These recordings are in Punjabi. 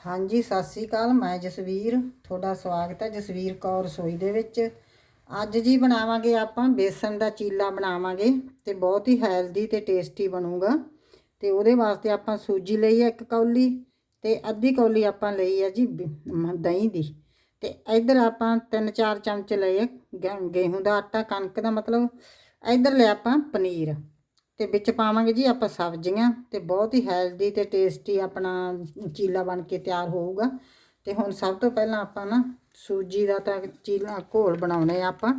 ਹਾਂਜੀ, ਸਤਿ ਸ੍ਰੀ ਅਕਾਲ, ਮੈਂ ਜਸਵੀਰ। ਤੁਹਾਡਾ ਸਵਾਗਤ ਹੈ ਜਸਵੀਰ ਕੌਰ ਰਸੋਈ ਦੇ ਵਿੱਚ। ਅੱਜ ਜੀ ਬਣਾਵਾਂਗੇ ਆਪਾਂ ਬੇਸਨ ਦਾ ਚੀਲਾ ਬਣਾਵਾਂਗੇ ਤੇ ਬਹੁਤ ਹੀ ਹੈਲਦੀ ਤੇ ਟੇਸਟੀ ਬਣੂਗਾ। ਤੇ ਉਹਦੇ ਵਾਸਤੇ ਆਪਾਂ ਸੂਜੀ ਲਈ ਹੈ ਇੱਕ ਕੌਲੀ ਤੇ ਅੱਧੀ ਕੌਲੀ ਆਪਾਂ ਲਈ ਹੈ ਜੀ ਦਹੀਂ ਦੀ। ਤੇ ਇੱਧਰ ਆਪਾਂ 3-4 ਚਮਚ ਲਏ ਗੇਹੂੰ ਦਾ ਆਟਾ, ਕਣਕ ਦਾ ਮਤਲਬ। ਇੱਧਰ ਲਿਆ ਆਪਾਂ ਪਨੀਰ। ਤੇ ਵਿੱਚ ਪਾਵਾਂਗੇ ਜੀ ਆਪਾਂ ਸਬਜ਼ੀਆਂ ਤੇ ਬਹੁਤ ਹੀ ਹੈਲਦੀ ਤੇ ਟੇਸਟੀ ਆਪਣਾ ਚੀਲਾ ਬਣ ਕੇ ਤਿਆਰ ਹੋਊਗਾ। ਤੇ ਹੁਣ ਸਭ ਤੋਂ ਪਹਿਲਾਂ ਆਪਾਂ ਨਾ ਸੂਜੀ ਦਾ ਤਾਂ ਚੀਲਾ ਘੋਲ ਬਣਾਉਣੇ ਆ ਆਪਾਂ।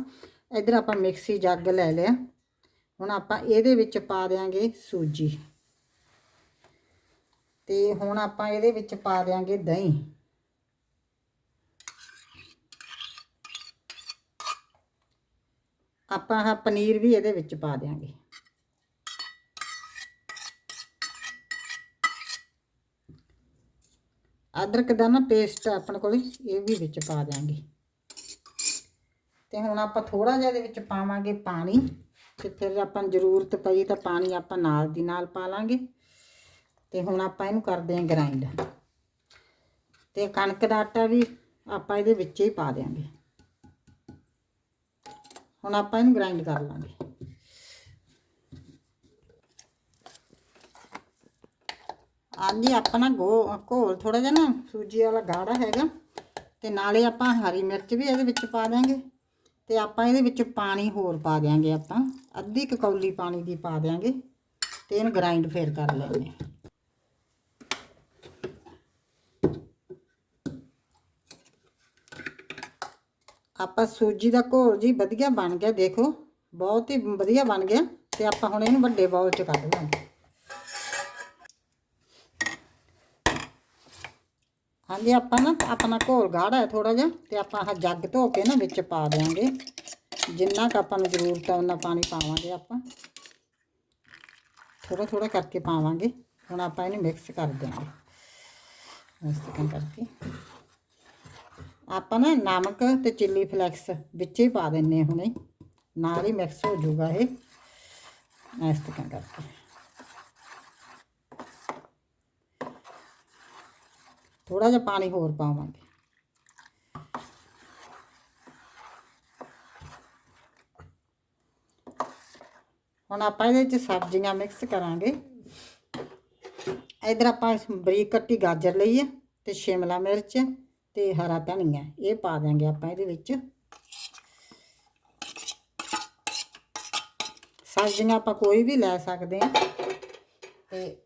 ਇੱਧਰ ਆਪਾਂ ਮਿਕਸੀ ਜੱਗ ਲੈ ਲਿਆ। ਹੁਣ ਆਪਾਂ ਇਹਦੇ ਵਿੱਚ ਪਾ ਦਿਆਂਗੇ ਸੂਜੀ। ਤੇ ਹੁਣ ਆਪਾਂ ਇਹਦੇ ਵਿੱਚ ਪਾ ਦਿਆਂਗੇ ਦਹੀਂ। ਆਪਾਂ ਆਹ ਪਨੀਰ ਵੀ ਇਹਦੇ ਵਿੱਚ ਪਾ ਦਿਆਂਗੇ। ਅਦਰਕ ਦਾ ਨਾ ਪੇਸਟ ਆਪਣੇ ਕੋਲ ਇਹ ਵੀ ਵਿੱਚ ਪਾ ਦਿਆਂਗੇ। ਤੇ ਹੁਣ ਆਪਾਂ ਥੋੜਾ ਜਿਹਾ ਇਹਦੇ ਵਿੱਚ ਪਾਵਾਂਗੇ ਪਾਣੀ ਤੇ ਫਿਰ ਆਪਾਂ ਜ਼ਰੂਰਤ ਪਈ ਤਾਂ ਪਾਣੀ ਆਪਾਂ ਨਾਲ ਦੀ ਨਾਲ ਪਾ ਲਾਂਗੇ। ਤੇ ਹੁਣ ਆਪਾਂ ਇਹਨੂੰ ਕਰਦੇ ਆਂ ਗ੍ਰਾਈਂਡ ਤੇ ਕਣਕ ਦਾ ਆਟਾ ਵੀ ਆਪਾਂ ਇਹਦੇ ਵਿੱਚ ਹੀ ਪਾ ਦਿਆਂਗੇ। ਹੁਣ ਆਪਾਂ ਇਹਨੂੰ ਗ੍ਰਾਈਂਡ ਕਰ ਲਾਂਗੇ। ਹਾਂਜੀ ਆਪਣਾ ਗੋ, ਘੋਲ ਥੋੜਾ ਜਿਹਾ ਨਾ, ਸੂਜੀ ਵਾਲਾ ਗਾੜਾ ਹੈਗਾ। ਤੇ ਨਾਲੇ ਆਪਾਂ ਹਰੀ ਮਿਰਚ ਵੀ ਇਹਦੇ ਵਿੱਚ ਪਾ ਦਿਆਂਗੇ। ਤੇ ਆਪਾਂ ਇਹਦੇ ਵਿੱਚ ਪਾਣੀ ਹੋਰ ਪਾ ਦਿਆਂਗੇ ਆਪਾਂ। ਅੱਧੀ ਕਕੌਲੀ ਪਾਣੀ ਦੀ ਪਾ ਦਿਆਂਗੇ ਤੇ ਇਹਨੂੰ ਗ੍ਰਾਈਂਡ ਫੇਰ ਕਰ ਲੈਣੇ ਆਪਾਂ ਸੂਜੀ ਦਾ ਘੋਲ ਜੀ ਵਧੀਆ ਬਣ ਗਿਆ, ਦੇਖੋ। ਬਹੁਤ ਹੀ ਵਧੀਆ ਬਣ ਗਿਆ। ਤੇ ਆਪਾਂ ਹੁਣ ਇਹਨੂੰ ਵੱਡੇ ਬਾਉਲ 'ਚ ਕੱਢ ਲਾਂਗੇ। ਹਾਂਜੀ ਆਪਾਂ ਨਾ, ਆਪਣਾ ਘੋਲ ਗਾੜਾ ਹੈ ਥੋੜਾ ਜਿਹਾ ਤੇ ਆਪਾਂ ਆਹ ਜੱਗ ਧੋ ਕੇ ਨਾ ਵਿੱਚ ਪਾ ਦਿਆਂਗੇ। ਜਿੰਨਾ ਕੁ ਆਪਾਂ ਨੂੰ ਜ਼ਰੂਰਤ ਹੈ ਉਨਾ ਪਾਣੀ ਪਾਵਾਂਗੇ ਆਪਾਂ। ਥੋੜਾ ਥੋੜਾ ਕਰਕੇ ਪਾਵਾਂਗੇ। ਹੁਣ ਆਪਾਂ ਇਹਨੂੰ ਮਿਕਸ ਕਰ ਦਿਆਂਗੇ। ਇਸ ਤਰ੍ਹਾਂ ਕਰਕੇ। ਆਪਾਂ ਨਾ ਨਮਕ ਤੇ ਚਿੱਲੀ ਫਲੈਕਸ ਵਿੱਚ ਹੀ ਪਾ ਦਿੰਨੇ ਹੁਣੇ। ਨਾਲ ਹੀ ਮਿਕਸ ਹੋ ਜਾਊਗਾ ਇਹ। ਇਸ ਤਰ੍ਹਾਂ ਕਰਕੇ। ਥੋੜਾ ਜਿਹਾ ਪਾਣੀ ਹੋਰ ਪਾਵਾਂਗੇ। ਹੁਣ ਆਪਾਂ ਇਹਦੇ ਵਿੱਚ ਸਬਜ਼ੀਆਂ ਮਿਕਸ ਕਰਾਂਗੇ। ਇਧਰ ਆਪਾਂ ਬਰੀਕ ਕੱਟੀ ਗਾਜਰ ਲਈ ਹੈ ਤੇ ਸ਼ਿਮਲਾ ਮਿਰਚ ਤੇ ਹਰਾ ਧਨੀਆ, ਇਹ ਪਾ ਦਾਂਗੇ ਆਪਾਂ ਇਹਦੇ ਵਿੱਚ। ਸਬਜ਼ੀਆਂ ਆਪਾਂ ਕੋਈ ਵੀ ਲੈ ਸਕਦੇ ਹਾਂ ਤੇ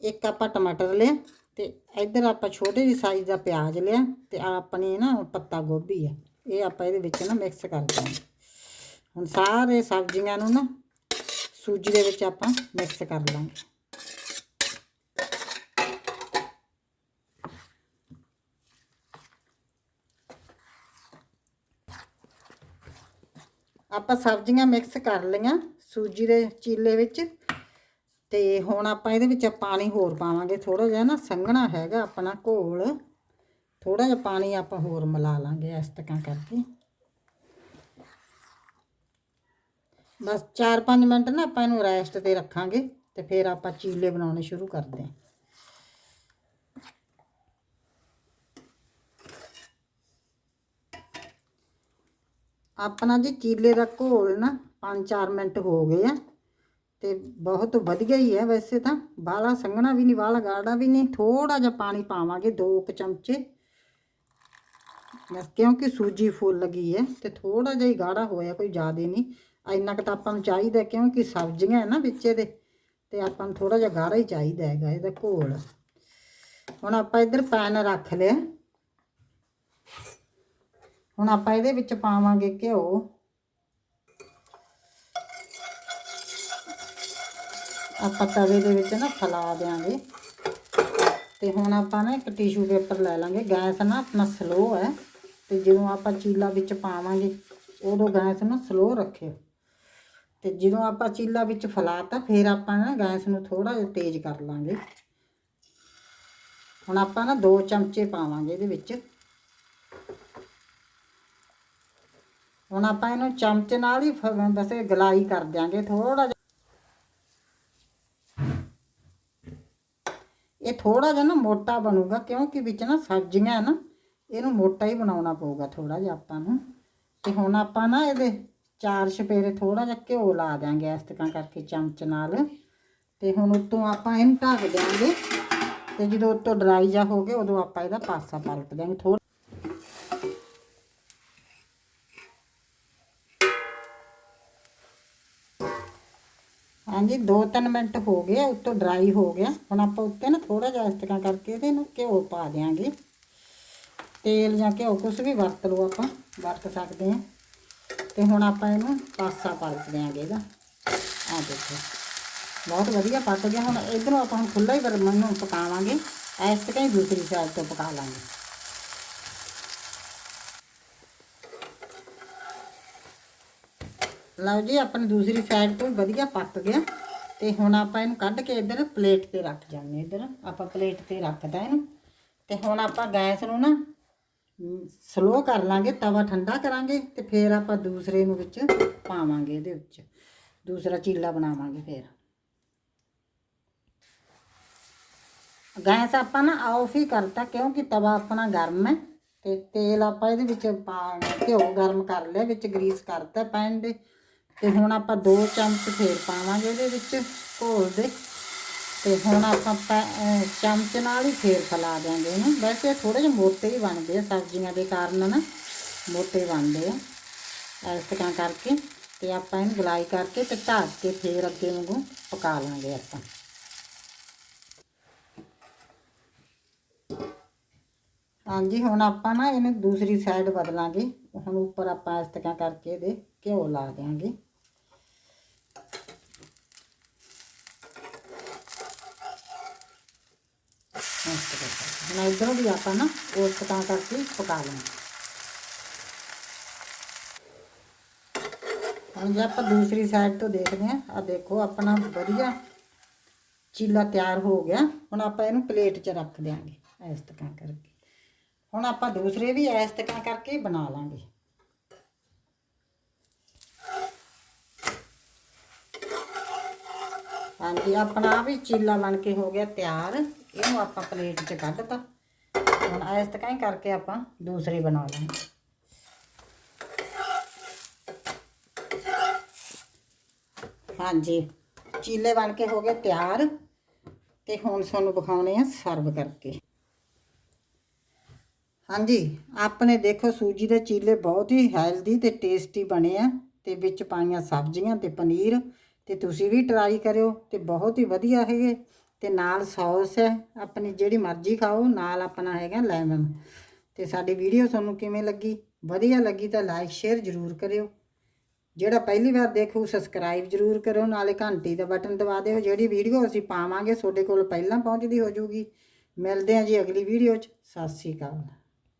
ਇੱਕ ਆਪਾਂ ਟਮਾਟਰ ਲਿਆ। ਤੇ ਇੱਧਰ ਆਪਾਂ ਛੋਟੇ ਜਿਹੇ ਸਾਈਜ਼ ਦਾ ਪਿਆਜ਼ ਲਿਆ ਤੇ ਆਪਣੀ ਨਾ ਪੱਤਾ ਗੋਭੀ ਆ। ਇਹ ਆਪਾਂ ਇਹਦੇ ਵਿੱਚ ਨਾ ਮਿਕਸ ਕਰ ਦਾਂਗੇ ਹੁਣ ਸਾਰੇ ਸਬਜ਼ੀਆਂ ਨੂੰ ਨਾ ਸੂਜੀ ਦੇ ਵਿੱਚ ਆਪਾਂ ਮਿਕਸ ਕਰ ਲਾਂਗੇ। ਆਪਾਂ ਸਬਜ਼ੀਆਂ ਮਿਕਸ ਕਰ ਲਈਆਂ ਸੂਜੀ ਦੇ ਚੀਲੇ ਵਿੱਚ। ਤੇ ਹੁਣ ਆਪਾਂ ਇਹਦੇ ਵਿੱਚ ਪਾਣੀ ਹੋਰ ਪਾਵਾਂਗੇ ਥੋੜਾ ਜਿਹਾ ਨਾ ਸੰਘਣਾ ਹੈਗਾ ਆਪਣਾ ਘੋਲ। ਥੋੜਾ ਜਿਹਾ ਪਾਣੀ ਆਪਾਂ ਹੋਰ ਮਿਲਾ ਲਾਂਗੇ ਇਸ ਤਰ੍ਹਾਂ ਕਰਕੇ। ਬਸ 4-5 ਮਿੰਟ ਨਾ ਆਪਾਂ ਇਹਨੂੰ ਰੈਸਟ ਤੇ ਰੱਖਾਂਗੇ ਤੇ ਫਿਰ ਆਪਾਂ ਚੀਲੇ ਬਣਾਉਣੇ ਸ਼ੁਰੂ ਕਰਦੇ ਹਾਂ। ਆਪਣਾ ਜੀ ਚੀਲੇ ਦਾ ਘੋਲ ਨਾ 5-4 ਮਿੰਟ ਹੋ ਗਏ ਆ। ਤੇ ਬਹੁਤ ਵਧੀਆ ਹੀ ਹੈ ਵੈਸੇ ਤਾਂ। ਬਾਹਲਾ ਸੰਘਣਾ ਵੀ ਨਹੀਂ ਬਾਹਲਾ ਗਾੜਾ ਵੀ ਨਹੀਂ। ਥੋੜਾ ਜਿਹਾ ਪਾਣੀ ਪਾਵਾਂਗੇ 2 ਕੁ ਚਮਚੇ। ਬਸ ਕਿਉਂਕਿ ਸੂਜੀ ਫੁੱਲ ਗਈ ਹੈ ਤੇ ਥੋੜਾ ਜਿਹਾ ਹੀ ਗਾੜਾ ਹੋਇਆ, ਕੋਈ ਜ਼ਿਆਦਾ ਨਹੀਂ। ਇੰਨਾ ਕੁ ਤਾਂ ਆਪਾਂ ਨੂੰ ਚਾਹੀਦਾ ਕਿਉਂਕਿ ਸਬਜ਼ੀਆਂ ਹੈ ਨਾ ਵਿੱਚ ਇਹਦੇ, ਤੇ ਆਪਾਂ ਨੂੰ ਥੋੜਾ ਜਿਹਾ ਗਾੜਾ ਹੀ ਚਾਹੀਦਾ ਹੈਗਾ ਇਹਦਾ ਘੋਲ ਹੁਣ ਆਪਾਂ ਇੱਧਰ ਪੈਨ ਰੱਖ ਲਿਆ। ਹੁਣ ਆਪਾਂ ਇਹਦੇ ਵਿੱਚ ਪਾਵਾਂਗੇ ਘਿਓ। ਆਪਾਂ ਤਵੇ ਦੇ ਵਿੱਚ ਨਾ ਫੈਲਾ ਦੇਾਂਗੇ ਤੇ ਹੁਣ ਆਪਾਂ ਨਾ ਇੱਕ ਟਿਸ਼ੂ ਪੇਪਰ ਲੈ ਲਾਂਗੇ। ਗੈਸ ਨਾ ਆਪਣਾ ਸਲੋ ਹੈ। ਤੇ ਜਦੋਂ ਆਪਾਂ ਚੀਲਾ ਵਿੱਚ ਪਾਵਾਂਗੇ, ਉਦੋਂ ਗੈਸ ਨੂੰ ਸਲੋ ਰੱਖਿਓ। ਤੇ ਜਦੋਂ ਆਪਾਂ ਚੀਲਾ ਵਿੱਚ ਫੈਲਾਤਾ, ਫਿਰ ਆਪਾਂ ਨਾ ਗੈਸ ਨੂੰ ਥੋੜਾ ਜਿਹਾ ਤੇਜ਼ ਕਰ ਲਾਂਗੇ। ਹੁਣ ਆਪਾਂ ਨਾ 2 ਚਮਚੇ ਪਾਵਾਂਗੇ ਇਹਦੇ ਵਿੱਚ। ਹੁਣ ਆਪਾਂ ਇਹਨੂੰ ਚਮਚ ਨਾਲ ਹੀ ਫ- ਬਸ ਗਲਾਈ ਕਰ ਦਿਆਂਗੇ। ਥੋੜਾ ਇਹ ਥੋੜਾ ਜਿਹਾ ਨਾ ਮੋਟਾ ਬਣੂਗਾ, ਕਿਉਂਕਿ ਵਿੱਚ ਨਾ ਸਬਜ਼ੀਆਂ ਹੈ ਨਾ, ਇਹਨੂੰ ਮੋਟਾ ਹੀ ਬਣਾਉਣਾ ਪਊਗਾ ਥੋੜਾ ਜਿਹਾ ਆਪਾਂ ਨੂੰ। ਤੇ ਹੁਣ ਆਪਾਂ ਨਾ ਇਹਦੇ ਚਾਰ ਛਪੇਰੇ ਥੋੜਾ ਜਿਹਾ ਘਿਓ ਲਾ ਦਿਆਂਗੇ ਇਸ ਤਰ੍ਹਾਂ ਕਰਕੇ ਚਮਚ ਨਾਲ। ਤੇ ਹੁਣ ਉੱਤੋਂ ਆਪਾਂ ਇਹਨੂੰ ਢੱਕ ਦਿਆਂਗੇ। ਤੇ ਜਦੋਂ ਉੱਤੋਂ ਡਰਾਈ ਜਾ ਹੋ ਗਿਆ, ਉਦੋਂ ਆਪਾਂ ਇਹਦਾ ਪਾਸਾ ਪਲਟ ਦਿਆਂਗੇ। ਥੋੜਾ ਹਾਂਜੀ 2-3 ਮਿੰਟ ਹੋ ਗਏ ਉੱਤੋਂ ਡਰਾਈ ਹੋ ਗਿਆ। ਹੁਣ ਆਪਾਂ ਉੱਤੇ ਨਾ ਥੋੜਾ ਜਿਹਾ ਇਸ ਤਰ੍ਹਾਂ ਕਰਕੇ ਇਹਦੇ ਨੂੰ ਘਿਓ ਪਾ ਦਿਆਂਗੇ। ਤੇਲ ਜਾਂ ਘਿਓ ਕੁਛ ਵੀ ਵਰਤ ਲਓ ਆਪਾਂ, ਵਰਤ ਸਕਦੇ ਹਾਂ ਤੇ ਹੁਣ ਆਪਾਂ ਇਹਨੂੰ ਪਾਸਾ ਪਲਟ ਦਿਆਂਗੇ ਇਹਦਾ। ਆ ਦੇਖੋ, ਬਹੁਤ ਵਧੀਆ ਪੱਕ ਗਿਆ। ਹੁਣ ਇਧਰੋਂ ਆਪਾਂ ਹੁਣ ਖੁੱਲਾ ਹੀ ਬਰਮਨ ਨੂੰ ਪਕਾਵਾਂਗੇ। ਇਸ ਤਰ੍ਹਾਂ ਹੀ ਦੂਸਰੀ ਸਾਈਡ ਤੋਂ ਪਕਾ ਲਾਂਗੇ। ਲਓ ਜੀ ਆਪਣੀ ਦੂਸਰੀ ਸਾਈਡ ਤੋਂ ਵਧੀਆ ਪੱਕ ਗਿਆ। ਤੇ ਹੁਣ ਆਪਾਂ ਇਹਨੂੰ ਕੱਢ ਕੇ ਇੱਧਰ ਪਲੇਟ ਤੇ ਰੱਖ ਜਾਂਦੇ ਇੱਧਰ। ਆਪਾਂ ਪਲੇਟ ਤੇ ਰੱਖਦਾ ਇਹਨੂੰ। ਤੇ ਹੁਣ ਆਪਾਂ ਗੈਸ ਨੂੰ ਨਾ ਸਲੋ ਕਰ ਲਾਂਗੇ, ਤਵਾ ਠੰਡਾ ਕਰਾਂਗੇ ਤੇ ਫਿਰ ਆਪਾਂ ਦੂਸਰੇ ਨੂੰ ਵਿੱਚ ਪਾਵਾਂਗੇ ਇਹਦੇ ਵਿੱਚ। ਦੂਸਰਾ ਚੀਲਾ ਬਣਾਵਾਂਗੇ ਫਿਰ। ਗੈਸ ਆਪਾਂ ਨਾ ਆਫ ਹੀ ਕਰਤਾ, ਕਿਉਂਕਿ ਤਵਾ ਆਪਣਾ ਗਰਮ ਹੈ ਤੇ ਤੇਲ ਆਪਾਂ ਇਹਦੇ ਵਿੱਚ ਪਾ, ਘਿਓ ਗਰਮ ਕਰ ਲਿਆ, ਵਿੱਚ ਗਰੀਸ ਕਰਤਾ ਪੈਨ ਦੇ। ਤੇ ਹੁਣ ਆਪਾਂ ਦੋ ਚਮਚ ਫੇਰ ਪਾਵਾਂਗੇ ਇਹਦੇ ਵਿੱਚ ਘੋਲ ਦੇ। ਤੇ ਹੁਣ ਆਪਾਂ ਪੈ- ਚਮਚ ਨਾਲ ਹੀ ਫੇਰ ਫੈਲਾ ਦਿਆਂਗੇ ਇਹਨੂੰ। ਵੈਸੇ ਥੋੜੇ ਜਿਹੇ ਮੋਟੇ ਹੀ ਬਣਦੇ ਆ ਸਬਜ਼ੀਆਂ ਦੇ ਕਾਰਨ ਨਾ, ਮੋਟੇ ਬਣਦੇ ਆ ਇਸ ਤਰ੍ਹਾਂ ਕਰਕੇ। ਤੇ ਆਪਾਂ ਇਹਨੂੰ ਗਲਾਈ ਕਰਕੇ ਤੇ ਢੱਕ ਕੇ ਫੇਰ ਅੱਗੇ ਵਾਂਗੂ ਪਕਾ ਲਾਂਗੇ ਆਪਾਂ। ਹਾਂਜੀ, ਹੁਣ ਆਪਾਂ ਨਾ ਇਹਨੂੰ ਦੂਸਰੀ ਸਾਈਡ ਬਦਲਾਂਗੇ। ਹੁਣ ਉੱਪਰ ਆਪਾਂ ਇਸ ਤਰ੍ਹਾਂ ਕਰਕੇ ਇਹਦੇ ਘਿਓ ਲਾ ਦਿਆਂਗੇ ਇਸ ਤਰ੍ਹਾਂ ਕਰਕੇ। ਹੁਣ ਇੱਧਰੋਂ ਵੀ ਆਪਾਂ ਨਾ ਉਸ ਤਰ੍ਹਾਂ ਕਰਕੇ ਪਕਾ ਲਾਂਗੇ ਹੁਣ ਜੇ ਆਪਾਂ ਦੂਸਰੀ ਸਾਈਡ ਤੋਂ ਦੇਖਦੇ ਹਾਂ ਆ ਦੇਖੋ ਆਪਣਾ ਵਧੀਆ ਚੀਲਾ ਤਿਆਰ ਹੋ ਗਿਆ। ਹੁਣ ਆਪਾਂ ਇਹਨੂੰ ਪਲੇਟ 'ਚ ਰੱਖ ਦਿਆਂਗੇ ਇਸ ਤਰ੍ਹਾਂ ਕਰਕੇ। ਹੁਣ ਆਪਾਂ ਦੂਸਰੇ ਵੀ ਇਸ ਤਰ੍ਹਾਂ ਕਰਕੇ ਬਣਾ ਲਾਂਗੇ। ਹਾਂਜੀ, ਆਪਣਾ ਵੀ ਚੀਲਾ ਬਣ ਕੇ ਹੋ ਗਿਆ ਤਿਆਰ। ਇਹਨੂੰ ਆਪਾਂ ਪਲੇਟ 'ਚ ਕੱਢਤਾ ਹੁਣ ਇਸ ਤਰ੍ਹਾਂ ਹੀ ਕਰਕੇ ਆਪਾਂ ਦੂਸਰੀ ਬਣਾ ਲਾਂਗੇ। ਹਾਂਜੀ, ਚੀਲੇ ਬਣ ਕੇ ਹੋ ਗਏ ਤਿਆਰ। ਤੇ ਹੁਣ ਤੁਹਾਨੂੰ ਵਿਖਾਉਣੇ ਆ ਸਰਵ ਕਰਕੇ। ਹਾਂਜੀ, ਆਪਣੇ ਦੇਖੋ ਸੂਜੀ ਦੇ ਚੀਲੇ ਬਹੁਤ ਹੀ ਹੈਲਦੀ ਤੇ ਟੇਸਟੀ ਬਣੇ ਆ। ਤੇ ਵਿੱਚ ਪਾਈਆਂ ਸਬਜ਼ੀਆਂ ਤੇ ਪਨੀਰ। ਤੇ ਤੁਸੀਂ ਵੀ ਟਰਾਈ ਕਰਿਓ ਤੇ ਬਹੁਤ ਹੀ ਵਧੀਆ ਹੈਗੇ। ਤੇ ਨਾਲ ਸੌਸ ਹੈ। ਆਪਣੀ ਜਿਹੜੀ ਮਰਜ਼ੀ ਖਾਓ, ਨਾਲ ਆਪਣਾ ਹੈਗਾ ਲੈਮਨ। ਤੇ ਸਾਡੀ ਵੀਡੀਓ ਤੁਹਾਨੂੰ ਕਿਵੇਂ ਲੱਗੀ? ਵਧੀਆ ਲੱਗੀ ਤਾਂ ਲਾਈਕ, ਸ਼ੇਅਰ ਜ਼ਰੂਰ ਕਰਿਓ। ਜਿਹੜਾ ਪਹਿਲੀ ਵਾਰ ਦੇਖੂ, ਸਬਸਕ੍ਰਾਈਬ ਜ਼ਰੂਰ ਕਰੋ, ਨਾਲੇ ਘੰਟੀ ਦਾ ਬਟਨ ਦਬਾ ਦਿਓ। ਜਿਹੜੀ ਵੀਡੀਓ ਅਸੀਂ ਪਾਵਾਂਗੇ, ਤੁਹਾਡੇ ਕੋਲ ਪਹਿਲਾਂ ਪਹੁੰਚਦੀ ਹੋ ਜਾਊਗੀ ਮਿਲਦੇ ਹਾਂ ਜੀ ਅਗਲੀ ਵੀਡੀਓ 'ਚ। ਸਤਿ ਸ਼੍ਰੀ ਅਕਾਲ।